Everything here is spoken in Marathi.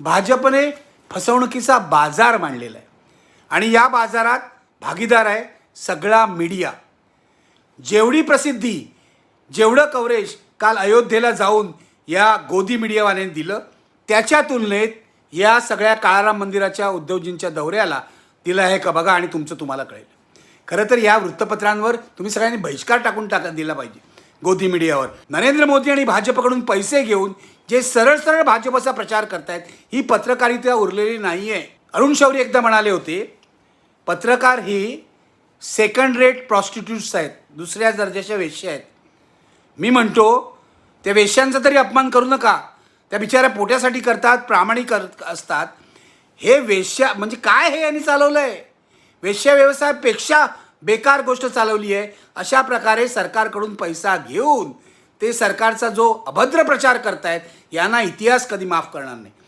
भाजपने फसवणुकीचा बाजार मांडलेला आहे. आणि या बाजारात भागीदार आहे सगळा मीडिया. जेवढी प्रसिद्धी जेवढं कव्हरेज काल अयोध्येला जाऊन या गोदी मीडियावाल्याने दिलं त्याच्या तुलनेत या सगळ्या काळाराम मंदिराच्या उद्योगजींच्या दौऱ्याला दिलं आहे का बघा आणि तुमचं तुम्हाला कळेल. खरं तर या वृत्तपत्रांवर तुम्ही सगळ्यांनी बहिष्कार टाकून टाका दिला पाहिजे. गोदी मीडियावर नरेंद्र मोदी आणि भाजपकडून पैसे घेऊन जे सरळ सरळ भाजपचा प्रचार करतायत ही पत्रकारिता उरलेली नाही आहे अरुण शौरी एकदा म्हणाले होते पत्रकार ही सेकंड रेट प्रॉस्टिट्यूट्स आहेत दुसऱ्या दर्जाच्या वेश्या आहेत. मी म्हणतो त्या वेश्यांचा तरी अपमान करू नका. त्या बिचाऱ्या पोट्यासाठी करतात प्रामाणिक कर असतात. हे वेश्या म्हणजे काय हे यांनी चालवलं आहे वेश्या व्यवसायापेक्षा बेकार गोष्ट चालवली आहे अशा प्रकारे सरकारकडून पैसा घेऊन ते सरकारचा जो अभद्र प्रचार करतायत यांना इतिहास कधी माफ करणार नाही.